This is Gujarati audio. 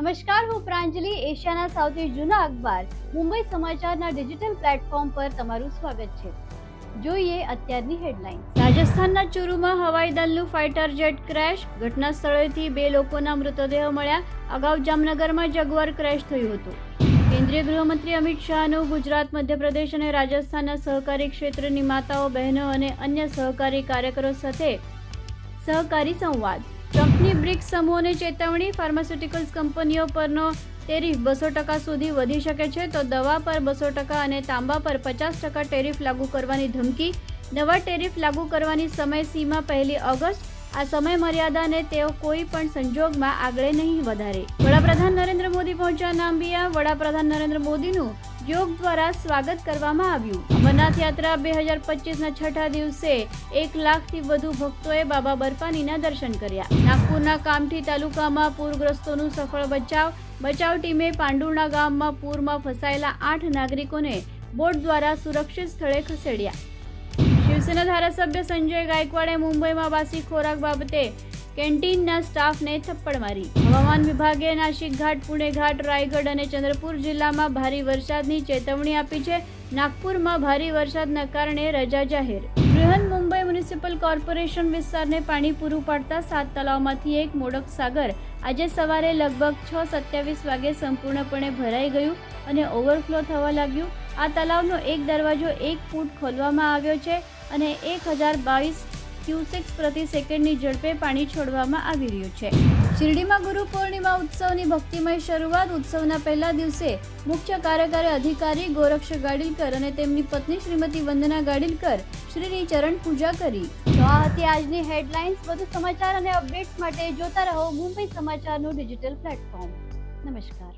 નમસ્કાર, હું પ્રાંજલિ, એશિયાના સૌથી જૂના અખબાર, મુંબઈ સમાચારના ડિજિટલ પ્લેટફોર્મ પર તમારું સ્વાગત છે. જોઈએ અત્યારની હેડલાઇન. રાજસ્થાનના ચુરુમાં હવાઈ દળનું ફાઇટર જેટ ક્રેશ, ઘટના સ્થળેથી બે લોકોના મૃતદેહ મળ્યા. અગાઉ જામનગરમાં જગવાર ક્રેશ થયું હતું. કેન્દ્રીય ગૃહમંત્રી અમિત શાહનું ગુજરાત, મધ્યપ્રદેશ અને રાજસ્થાનના સહકારી ક્ષેત્રની માતાઓ, બહેનો અને અન્ય સહકારી કાર્યકરો સાથે સહકારી સંવાદ. ટ્રમ્પની બ્રિક્સ સમૂહોની ચેતવણી ફાર્માસ્યુટિકલ્સ કંપનીઓ પરનો ટેરિફ બસો ટકા સુધી વધી શકે છે, તો દવા પર બસો ટકા અને તાંબા પર પચાસ ટકા ટેરિફ લાગુ કરવાની ધમકી. નવા ટેરિફ લાગુ કરવાની સમયસીમા પહેલી ઓગસ્ટ. આ સમય મર્યાદાને તેઓ કોઈ પણ સંજોગમાં આગળ નહીં વધારે. વડાપ્રધાન નરેન્દ્ર મોદી પહોંચ્યા નાંબિયા વડાપ્રધાન નરેન્દ્ર મોદીનું યોગ દ્વારા સ્વાગત કરવામાં આવ્યું. અમરનાથ યાત્રા બે હજાર પચીસના છઠ્ઠા દિવસે એક લાખથી વધુ ભક્તોએ બાબા બર્ફાનીના દર્શન કર્યા. નાગપુરના કામઠી તાલુકામાં પૂરગ્રસ્તોનું સફળ બચાવ બચાવ ટીમે પાંડુરણા ગામમાં પૂરમાં ફસાયેલા આઠ નાગરિકોને બોટ દ્વારા સુરક્ષિત સ્થળે ખસેડ્યા. શિવસેના ધારાસભ્ય સંજય ગાયકવાડે મુંબઈમાં વાસી ખોરાક બાબતે કેન્ટીનના સ્ટાફને થપ્પડ મારી. હવામાન વિભાગે નાસિક ઘાટ, પુણે ઘાટ, રાયગઢ અને ચંદ્રપુર જિલ્લામાં ભારે વરસાદની ચેતવણી આપી છે. નાગપુરમાં ભારે વરસાદના કારણે રજા જાહેર. બૃહન મુંબઈ મ્યુનિસિપલ કોર્પોરેશન વિસ્તારને પાણી પૂરું પાડતા સાત તળાવમાંથી એક મોડક સાગર આજે સવારે લગભગ છ સત્યાવીસ વાગે સંપૂર્ણપણે ભરાઈ ગયું અને ઓવરફ્લો થવા લાગ્યું. આ તળાવનો એક દરવાજો એક ફૂટ ખોલવામાં આવ્યો છે અને એક હજાર બાવીસ ક્યુસેક્સ પ્રતિ સેકન્ડની ઝડપે પાણી છોડવામાં આવી રહ્યું છે. શિરડીમાં ગુરુ પૂર્ણિમા ઉત્સવની ભક્તિમય શરૂઆત ઉત્સવના પહેલા દિવસે મુખ્ય કાર્યકારી અધિકારી ગોરક્ષ ગાડીલકર અને તેમની પત્ની શ્રીમતી વંદના ગાડીલકર શ્રીની ચરણ પૂજા કરી. તો આ હતી આજની હેડલાઇન્સ. વધુ સમાચાર અને અપડેટ્સ માટે જોતા રહો મુંબઈ સમાચારનું ડિજિટલ પ્લેટફોર્મ. નમસ્કાર.